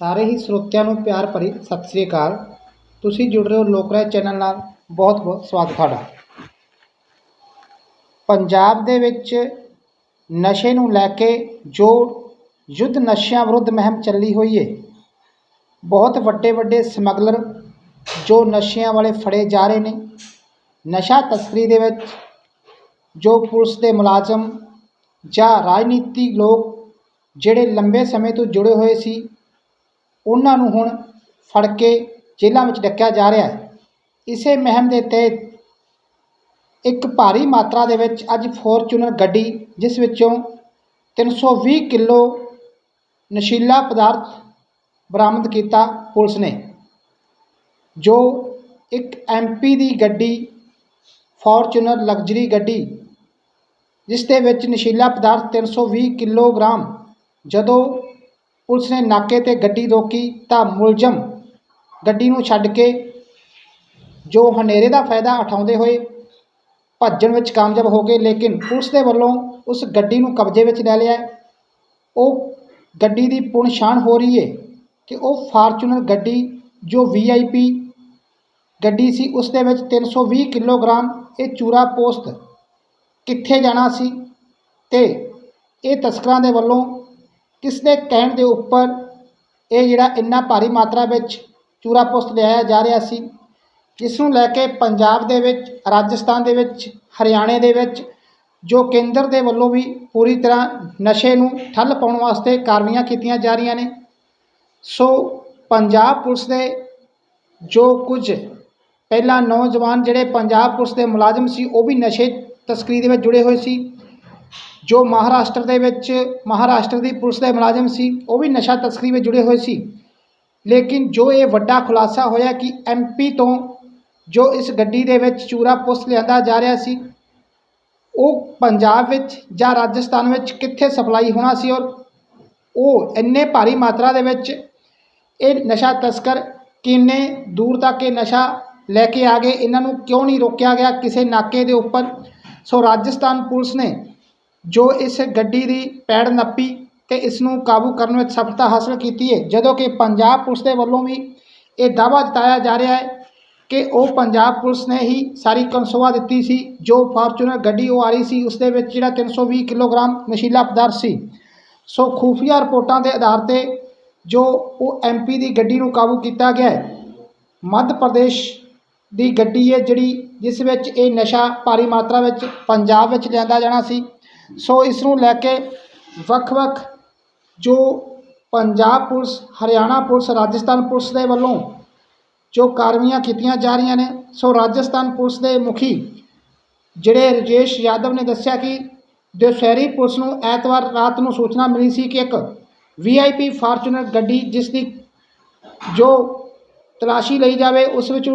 ਸਾਰੇ ਹੀ ਸਰੋਤਿਆਂ ਨੂੰ ਪਿਆਰ ਭਰੀ ਸਤਿ ਸ੍ਰੀ ਅਕਾਲ। ਤੁਸੀਂ ਜੁੜ ਰਹੇ ਹੋ ਲੋਕ ਰਾਏ ਚੈਨਲ ਨਾਲ। ਬਹੁਤ ਬਹੁਤ ਸਵਾਗਤ ਤੁਹਾਡਾ। ਪੰਜਾਬ ਦੇ ਵਿੱਚ ਨਸ਼ੇ ਨੂੰ ਲੈ ਕੇ ਜੋ ਯੁੱਧ ਨਸ਼ਿਆਂ ਵਿਰੁੱਧ ਮੁਹਿੰਮ ਚੱਲੀ ਹੋਈ ਹੈ ਬਹੁਤ ਵੱਡੇ ਵੱਡੇ ਸਮਗਲਰ ਜੋ ਨਸ਼ਿਆਂ ਵਾਲੇ ਫੜੇ ਜਾ ਰਹੇ ਨੇ। ਨਸ਼ਾ ਤਸਕਰੀ ਦੇ ਵਿੱਚ ਜੋ ਪੁਲਿਸ ਦੇ ਮੁਲਾਜ਼ਮ ਜਾਂ ਰਾਜਨੀਤੀ ਲੋਕ ਜਿਹੜੇ ਲੰਬੇ ਸਮੇਂ ਤੋਂ ਜੁੜੇ ਹੋਏ ਸੀ ਉਹਨਾਂ ਨੂੰ ਹੁਣ ਫੜ ਕੇ ਜੇਲ੍ਹਾਂ ਵਿੱਚ ਡੱਕਿਆ ਜਾ ਰਿਹਾ ਹੈ। ਇਸੇ ਮਹਿਮ ਦੇ ਤਹਿਤ ਇੱਕ ਭਾਰੀ ਮਾਤਰਾ ਦੇ ਵਿੱਚ ਅੱਜ ਫੋਰਚੂਨਰ ਗੱਡੀ, ਜਿਸ ਵਿੱਚੋਂ 320 ਕਿਲੋ ਨਸ਼ੀਲਾ ਪਦਾਰਥ ਬਰਾਮਦ ਕੀਤਾ ਪੁਲਿਸ ਨੇ, ਜੋ ਇੱਕ ਐਮਪੀ ਦੀ ਗੱਡੀ, ਫੋਰਚੂਨਰ ਲਗਜ਼ਰੀ ਗੱਡੀ, ਜਿਸ ਦੇ ਵਿੱਚ ਨਸ਼ੀਲਾ ਪਦਾਰਥ 320 ਕਿਲੋਗ੍ਰਾਮ, ਜਦੋਂ ਪੁਲਿਸ ਨੇ ਨਾਕੇ ਤੇ ਗੱਡੀ ਰੋਕੀ ਤਾਂ ਮੁਲਜ਼ਮ ਗੱਡੀ ਨੂੰ ਛੱਡ ਕੇ ਜੋ ਹਨੇਰੇ ਦਾ ਫਾਇਦਾ ਉਠਾਉਂਦੇ ਹੋਏ ਭੱਜਣ ਵਿੱਚ ਕਾਮਯਾਬ ਹੋ ਗਏ, ਲੇਕਿਨ ਪੁਲਿਸ ਦੇ ਵੱਲੋਂ ਉਸ ਗੱਡੀ ਨੂੰ ਕਬਜ਼ੇ ਵਿੱਚ ਲੈ ਲਿਆ। ਉਹ ਗੱਡੀ ਦੀ ਪੁਣਛਾਣ ਹੋ ਰਹੀ ਹੈ ਕਿ ਉਹ ਫਾਰਚੂਨਰ ਗੱਡੀ ਜੋ ਵੀਆਈਪੀ ਗੱਡੀ ਸੀ, ਉਸ ਦੇ ਵਿੱਚ 320 ਕਿਲੋਗ੍ਰਾਮ ਇਹ ਚੂਰਾ ਪੋਸਤ ਕਿੱਥੇ ਜਾਣਾ ਸੀ ਤੇ ਇਹ ਤਸਕਰਾਂ ਦੇ ਵੱਲੋਂ ਕਿਸ ਦੇ ਕਹਿਣ ਦੇ ਉੱਪਰ ਇਹ ਜਿਹੜਾ ਇੰਨਾ ਭਾਰੀ ਮਾਤਰਾ ਵਿੱਚ ਚੂਰਾ ਪੋਸਤ ਲਿਆਇਆ ਜਾ ਰਿਹਾ ਸੀ ਜਿਸ ਨੂੰ ਲੈ ਕੇ ਪੰਜਾਬ ਦੇ ਵਿੱਚ, ਰਾਜਸਥਾਨ ਦੇ ਵਿੱਚ, ਹਰਿਆਣੇ ਦੇ ਵਿੱਚ, ਜੋ ਕੇਂਦਰ ਦੇ ਵੱਲੋਂ ਵੀ ਪੂਰੀ ਤਰ੍ਹਾਂ ਨਸ਼ੇ ਨੂੰ ਠੱਲ ਪਾਉਣ ਵਾਸਤੇ ਕਾਰਵਾਈਆਂ ਕੀਤੀਆਂ ਜਾ ਰਹੀਆਂ ਨੇ। ਸੋ ਪੰਜਾਬ ਪੁਲਿਸ ਦੇ ਜੋ ਕੁਝ ਪਹਿਲਾਂ ਨੌਜਵਾਨ ਜਿਹੜੇ ਪੰਜਾਬ ਪੁਲਿਸ ਦੇ ਮੁਲਾਜ਼ਮ ਸੀ, ਉਹ ਵੀ ਨਸ਼ੇ ਤਸਕਰੀ ਦੇ ਵਿੱਚ ਜੁੜੇ ਹੋਏ ਸੀ। ਜੋ ਮਹਾਰਾਸ਼ਟਰ ਦੇ ਵਿੱਚ, ਮਹਾਰਾਸ਼ਟਰ ਦੀ ਪੁਲਿਸ ਦੇ ਮੁਲਾਜ਼ਮ ਸੀ, ਉਹ ਵੀ ਨਸ਼ਾ ਤਸਕਰੀ ਵਿੱਚ ਜੁੜੇ ਹੋਏ ਸੀ। ਲੇਕਿਨ ਜੋ ਇਹ ਵੱਡਾ ਖੁਲਾਸਾ ਹੋਇਆ ਕਿ ਐਮਪੀ ਤੋਂ ਜੋ ਇਸ ਗੱਡੀ ਦੇ ਵਿੱਚ ਚੂਰਾ ਪੁਸਤ ਲਿਆਂਦਾ ਜਾ ਰਿਹਾ ਸੀ, ਉਹ ਪੰਜਾਬ ਵਿੱਚ ਜਾਂ ਰਾਜਸਥਾਨ ਵਿੱਚ ਕਿੱਥੇ ਸਪਲਾਈ ਹੋਣਾ ਸੀ ਔਰ ਉਹ ਇੰਨੇ ਭਾਰੀ ਮਾਤਰਾ ਦੇ ਵਿੱਚ ਇਹ ਨਸ਼ਾ ਤਸਕਰ ਕਿੰਨੇ ਦੂਰ ਤੱਕ ਇਹ ਨਸ਼ਾ ਲੈ ਕੇ ਆ ਗਏ, ਇਹਨਾਂ ਨੂੰ ਕਿਉਂ ਨਹੀਂ ਰੋਕਿਆ ਗਿਆ ਕਿਸੇ ਨਾਕੇ ਦੇ ਉੱਪਰ? ਸੋ ਰਾਜਸਥਾਨ ਪੁਲਿਸ ਨੇ ਜੋ ਇਸ ਗੱਡੀ ਦੀ ਪੈੜ ਨੱਪੀ ਤੇ ਇਸ ਨੂੰ ਕਾਬੂ ਕਰਨ ਵਿੱਚ ਸਫਲਤਾ ਹਾਸਲ ਕੀਤੀ ਹੈ, ਜਦੋਂ ਕਿ ਪੰਜਾਬ ਪੁਲਿਸ ਦੇ ਵੱਲੋਂ ਵੀ ਇਹ ਦਾਅਵਾ ਜਤਾਇਆ ਜਾ ਰਿਹਾ ਹੈ ਕਿ ਉਹ ਪੰਜਾਬ ਪੁਲਿਸ ਨੇ ਹੀ ਸਾਰੀ ਕਨਸੋਆ ਦਿੱਤੀ ਸੀ, ਜੋ ਫਾਰਚੂਨਰ ਗੱਡੀ ਉਹ ਆ ਰਹੀ ਸੀ ਉਸ ਦੇ ਵਿੱਚ ਜਿਹੜਾ 320 ਕਿਲੋਗ੍ਰਾਮ ਨਸ਼ੀਲਾ ਪਦਾਰਥ ਸੀ। ਸੋ ਖੂਫੀਆ ਰਿਪੋਰਟਾਂ ਦੇ ਆਧਾਰ ਤੇ ਜੋ ਉਹ ਐਮਪੀ ਦੀ ਗੱਡੀ ਨੂੰ ਕਾਬੂ ਕੀਤਾ ਗਿਆ ਹੈ, ਮੱਧ ਪ੍ਰਦੇਸ਼ ਦੀ ਗੱਡੀ ਹੈ ਜਿਹੜੀ ਜਿਸ ਵਿੱਚ ਇਹ ਨਸ਼ਾ, ਭਾਰੀ ਮਾਤਰਾ ਵਿੱਚ ਪੰਜਾਬ ਵਿੱਚ ਲਿਆਂਦਾ ਜਾਣਾ ਸੀ। ਸੋ ਇਸ ਨੂੰ ਲੈ ਕੇ ਵੱਖ-ਵੱਖ ਜੋ Punjab police, Haryana police, Rajasthan police ਦੇ ਵੱਲੋਂ ਜੋ ਕਾਰਵਾਈਆਂ ਕੀਤੀਆਂ ਜਾ ਰਹੀਆਂ ਨੇ, ਸੋ ਰਾਜਸਥਾਨ ਪੁਲਿਸ ਦੇ ਮੁਖੀ ਜਿਹੜੇ ਰਜੇਸ਼ ਯਾਦਵ ਨੇ ਦੱਸਿਆ ਕਿ ਦੁਸ਼ਹਿਰੀ ਪੁਲਿਸ ਨੂੰ ਐਤਵਾਰ ਰਾਤ ਨੂੰ ਸੂਚਨਾ ਮਿਲੀ ਸੀ ਕਿ ਇੱਕ ਵੀਆਈਪੀ ਫਾਰਚੂਨਰ ਗੱਡੀ ਜਿਸ ਦੀ ਜੋ ਤਲਾਸ਼ੀ ਲਈ ਜਾਵੇ, ਉਸ ਵਿੱਚ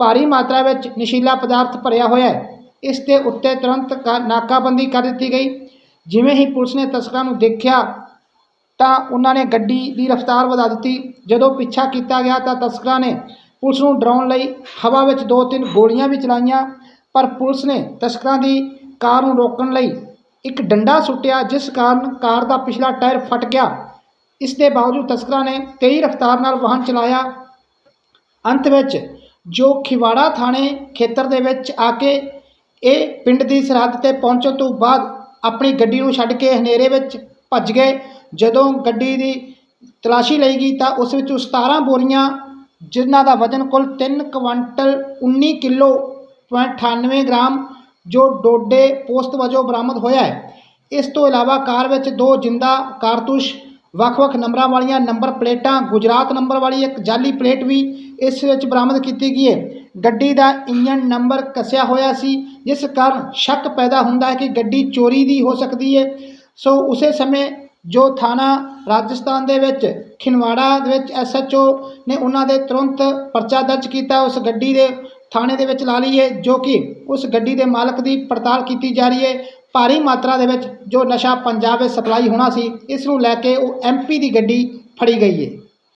ਭਾਰੀ ਮਾਤਰਾ ਵਿੱਚ ਨਸ਼ੀਲਾ ਪਦਾਰਥ ਭਰਿਆ ਹੋਇਆ ਹੈ। ਇਸ ਦੇ ਉੱਤੇ ਤੁਰੰਤ ਕਾ- ਨਾਕਾਬੰਦੀ ਕਰ ਦਿੱਤੀ ਗਈ। ਜਿਵੇਂ ਹੀ ਪੁਲਿਸ ਨੇ ਤਸਕਰਾਂ ਨੂੰ ਦੇਖਿਆ, ਤਾਂ ਉਹਨਾਂ ਨੇ ਗੱਡੀ ਦੀ ਰਫ਼ਤਾਰ ਵਧਾ ਦਿੱਤੀ। ਜਦੋਂ ਪਿੱਛਾ ਕੀਤਾ ਗਿਆ, ਤਾਂ ਤਸਕਰਾਂ ਨੇ ਪੁਲਿਸ ਨੂੰ ਡਰਾਉਣ ਲਈ ਹਵਾ ਵਿੱਚ ਦੋ ਤਿੰਨ ਗੋਲੀਆਂ ਵੀ ਚਲਾਈਆਂ। ਪਰ ਪੁਲਿਸ ਨੇ ਤਸਕਰਾਂ ਦੀ ਕਾਰ ਨੂੰ ਰੋਕਣ ਲਈ ਇੱਕ ਡੰਡਾ ਸੁੱਟਿਆ, ਜਿਸ ਕਾਰਨ ਕਾਰ ਦਾ ਪਿਛਲਾ ਟਾਇਰ ਫਟ ਗਿਆ। ਇਸ ਦੇ ਬਾਵਜੂਦ ਤਸਕਰਾਂ ਨੇ ਤੇਜ਼ ਰਫ਼ਤਾਰ ਨਾਲ ਵਾਹਨ ਚਲਾਇਆ। ਅੰਤ ਵਿੱਚ ਜੋ ਖਿਵਾੜਾ ਥਾਣੇ ਖੇਤਰ ਦੇ ਵਿੱਚ ਆ ਕੇ ਇਹ ਪਿੰਡ ਦੀ ਸਰਹੱਦ ਤੇ ਪਹੁੰਚਣ ਤੋਂ ਬਾਅਦ ਆਪਣੀ ਗੱਡੀ ਨੂੰ ਛੱਡ ਕੇ ਹਨੇਰੇ ਵਿੱਚ ਭੱਜ ਗਏ। ਜਦੋਂ ਗੱਡੀ ਦੀ ਤਲਾਸ਼ੀ ਲਈ ਗਈ ਤਾਂ ਉਸ ਵਿੱਚ 17 ਬੋਰੀਆਂ, ਜਿਨ੍ਹਾਂ ਦਾ ਵਜ਼ਨ ਕੁੱਲ 3 ਕੁਇੰਟਲ 19 ਕਿਲੋ 98 ਗ੍ਰਾਮ, ਜੋ ਡੋਡੇ ਪੋਸਟ ਵਜੋਂ ਬਰਾਮਦ ਹੋਇਆ ਹੈ। ਇਸ ਤੋਂ ਇਲਾਵਾ ਕਾਰ ਵਿੱਚ ਦੋ ਜਿੰਦਾ ਕਾਰਤੂਸ, ਵੱਖ-ਵੱਖ ਨੰਬਰਾਂ ਵਾਲੀਆਂ ਨੰਬਰ ਪਲੇਟਾਂ, ਗੁਜਰਾਤ ਨੰਬਰ ਵਾਲੀ ਇੱਕ ਜਾਲੀ ਪਲੇਟ ਵੀ ਇਸ ਵਿੱਚ ਬਰਾਮਦ ਕੀਤੀ ਗਈ ਹੈ। ਗੱਡੀ ਦਾ ਇੰਜਨ ਨੰਬਰ ਕੱਸਿਆ ਹੋਇਆ ਸੀ, ਜਿਸ ਕਾਰਨ ਸ਼ੱਕ ਪੈਦਾ ਹੁੰਦਾ ਹੈ ਕਿ ਗੱਡੀ ਚੋਰੀ ਦੀ ਹੋ ਸਕਦੀ ਹੈ। ਸੋ ਉਸੇ ਸਮੇਂ ਜੋ ਥਾਣਾ ਰਾਜਸਥਾਨ ਦੇ ਵਿੱਚ ਖਿਨਵਾੜਾ ਦੇ ਵਿੱਚ ਐਸਐਚਓ ਨੇ ਉਹਨਾਂ ਦੇ ਤੁਰੰਤ ਪਰਚਾ ਦਰਜ ਕੀਤਾ, ਉਸ ਗੱਡੀ ਦੇ ਥਾਣੇ ਦੇ ਵਿੱਚ ਲਾ ਲਈ ਹੈ ਜੋ ਕਿ ਉਸ ਗੱਡੀ ਦੇ ਮਾਲਕ ਦੀ ਪੜਤਾਲ ਕੀਤੀ ਜਾ ਰਹੀ ਹੈ। ਭਾਰੀ ਮਾਤਰਾ ਦੇ ਵਿੱਚ ਜੋ ਨਸ਼ਾ, ਪੰਜਾਬ ਵਿੱਚ ਸਪਲਾਈ ਹੋਣਾ ਸੀ, ਇਸ ਨੂੰ ਲੈ ਕੇ ਉਹ ਐਮਪੀ ਦੀ ਗੱਡੀ ਫੜੀ ਗਈ ਹੈ।